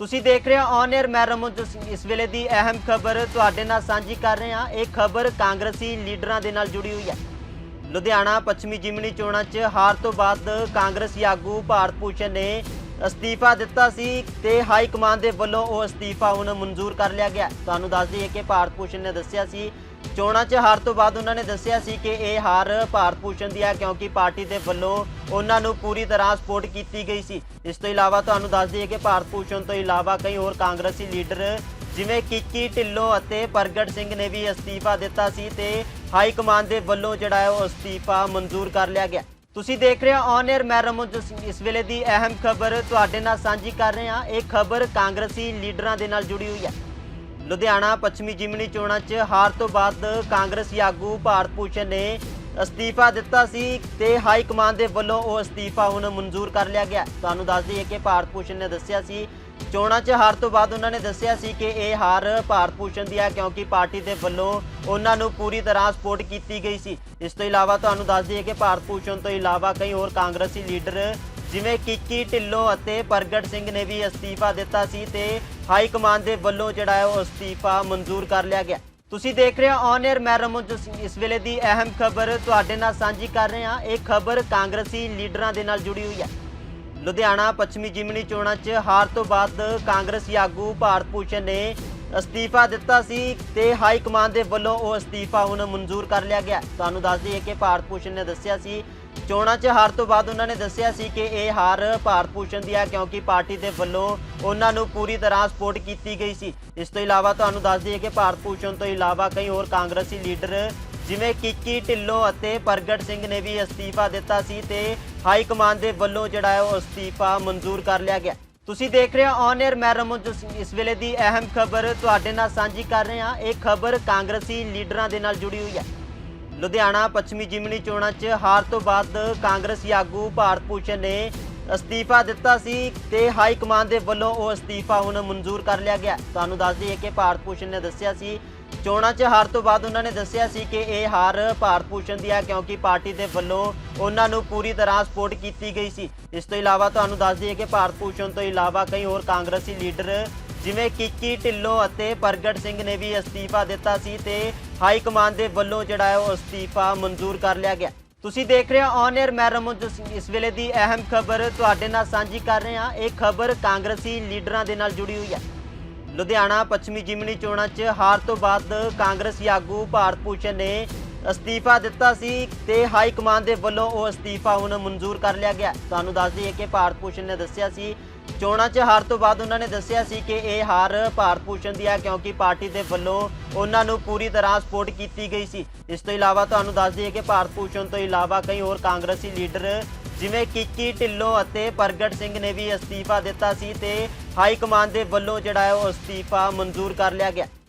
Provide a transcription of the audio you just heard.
ਤੁਸੀਂ ਦੇਖ ਰਹੇ ਹੋ ਔਨ 에ਅਰ ਮੈਂ ਰਮਨ ਜੋਸ਼ੀ। ਇਸ ਵੇਲੇ ਦੀ ਅਹਿਮ ਖਬਰ ਤੁਹਾਡੇ ਨਾਲ ਸਾਂਝੀ ਕਰ ਰਹੇ ਹਾਂ ਇਹ ਖਬਰ ਕਾਂਗਰਸੀ ਲੀਡਰਾਂ ਦੇ ਨਾਲ ਜੁੜੀ ਹੋਈ ਹੈ ਲੁਧਿਆਣਾ ਪੱਛਮੀ ਜਿਮਨੀ ਚੋਣਾਂ 'ਚ ਹਾਰ ਤੋਂ ਬਾਅਦ ਕਾਂਗਰਸੀ ਆਗੂ ਭਾਰਤ ਭੂਸ਼ਣ ਨੇ ਅਸਤੀਫਾ ਦਿੱਤਾ ਸੀ ਤੇ ਹਾਈ ਕਮਾਂਡ ਦੇ ਵੱਲੋਂ ਉਹ ਅਸਤੀਫਾ ਹੁਣ ਮਨਜ਼ੂਰ ਕਰ ਲਿਆ ਗਿਆ ਤੁਹਾਨੂੰ ਦੱਸ ਦਈਏ ਕਿ ਭਾਰਤ ਭੂਸ਼ਣ ਨੇ ਦੱਸਿਆ ਸੀ ਚੋਣਾਂ 'ਚ ਹਾਰ ਤੋਂ ਬਾਅਦ ਉਹਨਾਂ ਨੇ ਦੱਸਿਆ ਸੀ ਕਿ ਇਹ ਹਾਰ ਭਾਰਤ ਭੂਸ਼ਣ ਦੀ ਹੈ ਕਿਉਂਕਿ ਪਾਰਟੀ ਦੇ ਵੱਲੋਂ ਉਹਨਾਂ ਨੂੰ ਪੂਰੀ ਤਰ੍ਹਾਂ ਸਪੋਰਟ ਕੀਤੀ ਗਈ ਸੀ। ਇਸ ਤੋਂ ਇਲਾਵਾ ਤੁਹਾਨੂੰ ਦੱਸ ਦਈਏ ਕਿ ਭਾਰਤ ਭੂਸ਼ਣ ਤੋਂ ਇਲਾਵਾ ਕਈ ਹੋਰ ਕਾਂਗਰਸੀ ਲੀਡਰ ਜਿਵੇਂ ਕਿੱਕੀ ਢਿੱਲੋਂ ਅਤੇ ਪ੍ਰਗਟ ਸਿੰਘ ਨੇ ਵੀ ਅਸਤੀਫਾ ਦਿੱਤਾ ਸੀ ਤੇ ਹਾਈ ਕਮਾਂਡ ਦੇ ਵੱਲੋਂ ਜਿਹੜਾ ਹੈ ਉਹ ਅਸਤੀਫਾ ਮਨਜ਼ੂਰ ਕਰ ਲਿਆ ਗਿਆ। ਤੁਸੀਂ ਦੇਖ ਰਹੇ ਹੋ ਔਨ 에ਅਰ ਮੈਂ ਰਮਨ ਇਸ ਵੇਲੇ ਦੀ ਅਹਿਮ ਖਬਰ ਤੁਹਾਡੇ ਨਾਲ ਸਾਂਝੀ ਕਰ ਰਹੇ ਹਾਂ। ਇਹ ਖਬਰ ਕਾਂਗਰਸੀ ਲੀਡਰਾਂ ਦੇ ਨਾਲ ਜੁੜੀ ਹੋਈ ਹੈ। ਲੁਧਿਆਣਾ ਪੱਛਮੀ ਜਿਮਨੀ ਚੋਣਾਂ 'ਚ ਹਾਰ ਤੋਂ ਬਾਅਦ ਕਾਂਗਰਸੀ ਆਗੂ ਭਾਰਤ ਭੂਸ਼ਣ ਨੇ ਅਸਤੀਫਾ ਦਿੱਤਾ ਸੀ ਤੇ ਹਾਈ ਕਮਾਂਡ ਦੇ ਵੱਲੋਂ ਉਹ ਅਸਤੀਫਾ ਹੁਣ ਮਨਜ਼ੂਰ ਕਰ ਲਿਆ ਗਿਆ। ਤੁਹਾਨੂੰ ਦੱਸ ਦਈਏ ਕਿ ਭਾਰਤ ਭੂਸ਼ਣ ਨੇ ਦੱਸਿਆ ਸੀ। ਚੋਣਾਂ 'ਚ ਹਾਰ ਤੋਂ ਬਾਅਦ ਉਹਨਾਂ ਨੇ ਦੱਸਿਆ ਸੀ ਕਿ ਇਹ ਹਾਰ ਭਾਰਤ ਭੂਸ਼ਣ ਦੀ ਹੈ ਕਿਉਂਕਿ ਪਾਰਟੀ ਦੇ ਵੱਲੋਂ ਉਹਨਾਂ ਨੂੰ ਪੂਰੀ ਤਰ੍ਹਾਂ ਸਪੋਰਟ ਕੀਤੀ ਗਈ ਸੀ। ਇਸ ਤੋਂ ਇਲਾਵਾ ਤੁਹਾਨੂੰ ਦੱਸ ਦਈਏ ਕਿ ਭਾਰਤ ਭੂਸ਼ਣ ਤੋਂ ਇਲਾਵਾ ਕਈ ਹੋਰ ਕਾਂਗਰਸੀ ਲੀਡਰ ਜਿਵੇਂ ਕਿੱਕੀ ਢਿੱਲੋਂ ਅਤੇ ਪ੍ਰਗਟ ਸਿੰਘ ਨੇ ਵੀ ਅਸਤੀਫਾ ਦਿੱਤਾ ਸੀ ਤੇ ਹਾਈ ਕਮਾਂਡ ਦੇ ਵੱਲੋਂ ਜਿਹੜਾ ਹੈ ਉਹ ਅਸਤੀਫਾ ਮਨਜ਼ੂਰ ਕਰ ਲਿਆ ਗਿਆ। ਤੁਸੀਂ ਦੇਖ ਰਹੇ ਹੋ ਔਨ 에ਅਰ ਮੈਂ ਰਮਨ ਇਸ ਵੇਲੇ ਦੀ ਅਹਿਮ ਖਬਰ ਤੁਹਾਡੇ ਨਾਲ ਸਾਂਝੀ ਕਰ ਰਹੇ ਹਾਂ। ਇਹ ਖਬਰ ਕਾਂਗਰਸੀ ਲੀਡਰਾਂ ਦੇ ਨਾਲ ਜੁੜੀ ਹੋਈ ਹੈ। ਲੁਧਿਆਣਾ ਪੱਛਮੀ ਜਿਮਨੀ ਚੋਣਾਂ 'ਚ ਹਾਰ ਤੋਂ ਬਾਅਦ ਕਾਂਗਰਸੀ ਆਗੂ ਭਾਰਤ ਭੂਸ਼ਣ ਨੇ ਅਸਤੀਫਾ ਦਿੱਤਾ ਸੀ ਤੇ ਹਾਈ ਕਮਾਂਡ ਦੇ ਵੱਲੋਂ ਉਹ ਅਸਤੀਫਾ ਹੁਣ ਮਨਜ਼ੂਰ ਕਰ ਲਿਆ ਗਿਆ। ਤੁਹਾਨੂੰ ਦੱਸ ਦਈਏ ਕਿ ਭਾਰਤ ਭੂਸ਼ਣ ਨੇ ਦੱਸਿਆ ਸੀ ਚੋਣਾਂ 'ਚ ਹਾਰ ਤੋਂ ਬਾਅਦ ਉਹਨਾਂ ਨੇ ਦੱਸਿਆ ਸੀ ਕਿ ਇਹ ਹਾਰ ਭਾਰਤ ਭੂਸ਼ਣ ਦੀ ਹੈ ਕਿਉਂਕਿ ਪਾਰਟੀ ਦੇ ਵੱਲੋਂ ਉਹਨਾਂ ਨੂੰ ਪੂਰੀ ਤਰ੍ਹਾਂ ਸਪੋਰਟ ਕੀਤੀ ਗਈ ਸੀ। ਇਸ ਤੋਂ ਇਲਾਵਾ ਤੁਹਾਨੂੰ ਦੱਸ ਦਈਏ ਕਿ ਭਾਰਤ ਭੂਸ਼ਣ ਤੋਂ ਇਲਾਵਾ ਕਈ ਹੋਰ ਕਾਂਗਰਸੀ ਲੀਡਰ ਜਿਵੇਂ ਕਿੱਕੀ ਢਿੱਲੋਂ ਅਤੇ ਪ੍ਰਗਟ ਸਿੰਘ ਨੇ ਵੀ ਅਸਤੀਫਾ ਦਿੱਤਾ ਸੀ ਤੇ ਹਾਈ ਕਮਾਂਡ ਦੇ ਵੱਲੋਂ ਜਿਹੜਾ ਹੈ ਉਹ ਅਸਤੀਫਾ ਮਨਜ਼ੂਰ ਕਰ ਲਿਆ ਗਿਆ। ਤੁਸੀਂ ਦੇਖ ਰਹੇ ਹੋ ਔਨ 에ਅਰ ਮੈਂ ਰਮਨ ਇਸ ਵੇਲੇ ਦੀ ਅਹਿਮ ਖਬਰ ਤੁਹਾਡੇ ਨਾਲ ਸਾਂਝੀ ਕਰ ਰਹੇ ਹਾਂ। ਇਹ ਖਬਰ ਕਾਂਗਰਸੀ ਲੀਡਰਾਂ ਦੇ ਨਾਲ ਜੁੜੀ ਹੋਈ ਹੈ। ਲੁਧਿਆਣਾ ਪੱਛਮੀ ਜਿਮਨੀ ਚੋਣਾਂ 'ਚ ਹਾਰ ਤੋਂ ਬਾਅਦ ਕਾਂਗਰਸੀ ਆਗੂ ਭਾਰਤ ਭੂਸ਼ਣ ਨੇ ਅਸਤੀਫਾ ਦਿੱਤਾ ਸੀ ਤੇ ਹਾਈ ਕਮਾਂਡ ਦੇ ਵੱਲੋਂ ਉਹ ਅਸਤੀਫਾ ਹੁਣ ਮਨਜ਼ੂਰ ਕਰ ਲਿਆ ਗਿਆ। ਤੁਹਾਨੂੰ ਦੱਸ ਦਈਏ ਕਿ ਭਾਰਤ ਭੂਸ਼ਣ ਨੇ ਦੱਸਿਆ ਸੀ, ਚੋਣਾਂ 'ਚ ਹਾਰ ਤੋਂ ਬਾਅਦ ਉਹਨਾਂ ਨੇ ਦੱਸਿਆ ਸੀ ਕਿ ਇਹ ਹਾਰ ਭਾਰਤ ਭੂਸ਼ਣ ਦੀ ਹੈ ਕਿਉਂਕਿ ਪਾਰਟੀ ਦੇ ਵੱਲੋਂ ਉਹਨਾਂ ਨੂੰ ਪੂਰੀ ਤਰ੍ਹਾਂ ਸਪੋਰਟ ਕੀਤੀ ਗਈ ਸੀ। ਇਸ ਤੋਂ ਇਲਾਵਾ ਤੁਹਾਨੂੰ ਦੱਸ ਦਈਏ ਕਿ ਭਾਰਤ ਭੂਸ਼ਣ ਤੋਂ ਇਲਾਵਾ ਕਈ ਹੋਰ ਕਾਂਗਰਸੀ ਲੀਡਰ ਜਿਵੇਂ ਕਿੱਕੀ ਢਿੱਲੋਂ ਅਤੇ ਪ੍ਰਗਟ ਸਿੰਘ ਨੇ ਵੀ ਅਸਤੀਫਾ ਦਿੱਤਾ ਸੀ ਤੇ ਹਾਈ ਕਮਾਂਡ ਦੇ ਵੱਲੋਂ ਜਿਹੜਾ ਹੈ ਉਹ ਅਸਤੀਫਾ ਮਨਜ਼ੂਰ ਕਰ ਲਿਆ ਗਿਆ। ਤੁਸੀਂ ਦੇਖ ਰਹੇ ਹੋ ਔਨ 에ਅਰ ਮੈਂ ਰਮਨ ਜੋਸ਼ੀ। ਇਸ ਵੇਲੇ ਦੀ ਅਹਿਮ ਖਬਰ ਤੁਹਾਡੇ ਨਾਲ ਸਾਂਝੀ ਕਰ ਰਹੇ। ਹਾਂ ਇਹ ਖਬਰ ਕਾਂਗਰਸੀ ਲੀਡਰਾਂ ਦੇ ਨਾਲ ਜੁੜੀ ਹੋਈ ਹੈ। ਲੁਧਿਆਣਾ, ਪੱਛਮੀ ਜਿਮਨੀ ਚੋਣਾਂ 'ਚ ਹਾਰ ਤੋਂ ਬਾਅਦ ਕਾਂਗਰਸੀ ਆਗੂ ਭਾਰਤ ਭੂਸ਼ਣ ਨੇ ਅਸਤੀਫਾ ਦਿੱਤਾ ਸੀ ਤੇ ਹਾਈ ਕਮਾਂਡ ਦੇ ਵੱਲੋਂ ਉਹ ਅਸਤੀਫਾ ਹੁਣ ਮਨਜ਼ੂਰ ਕਰ ਲਿਆ ਗਿਆ। ਤੁਹਾਨੂੰ ਦੱਸ ਦਈਏ ਕਿ ਭਾਰਤ ਭੂਸ਼ਣ ਨੇ ਦੱਸਿਆ ਸੀ ਚੋਣਾਂ 'ਚ ਹਾਰ ਤੋਂ ਬਾਅਦ ਉਹਨਾਂ ਨੇ ਦੱਸਿਆ ਸੀ ਕਿ ਇਹ ਹਾਰ ਭਾਰਤ ਭੂਸ਼ਣ ਦੀ ਹੈ ਕਿਉਂਕਿ ਪਾਰਟੀ ਦੇ ਵੱਲੋਂ ਉਹਨਾਂ ਨੂੰ ਪੂਰੀ ਤਰ੍ਹਾਂ ਸਪੋਰਟ ਕੀਤੀ ਗਈ ਸੀ। ਇਸ ਤੋਂ ਇਲਾਵਾ ਤੁਹਾਨੂੰ ਦੱਸ ਦਈਏ ਕਿ ਭਾਰਤ ਭੂਸ਼ਣ ਤੋਂ ਇਲਾਵਾ ਕਈ ਹੋਰ ਕਾਂਗਰਸੀ ਲੀਡਰ ਜਿਵੇਂ ਕਿੱਕੀ ਢਿੱਲੋਂ ਅਤੇ ਪ੍ਰਗਟ ਸਿੰਘ ਨੇ ਵੀ ਅਸਤੀਫਾ ਦਿੱਤਾ ਸੀ ਤੇ ਹਾਈ ਕਮਾਂਡ ਦੇ ਵੱਲੋਂ ਜਿਹੜਾ ਹੈ ਉਹ ਅਸਤੀਫਾ ਮਨਜ਼ੂਰ ਕਰ ਲਿਆ ਗਿਆ।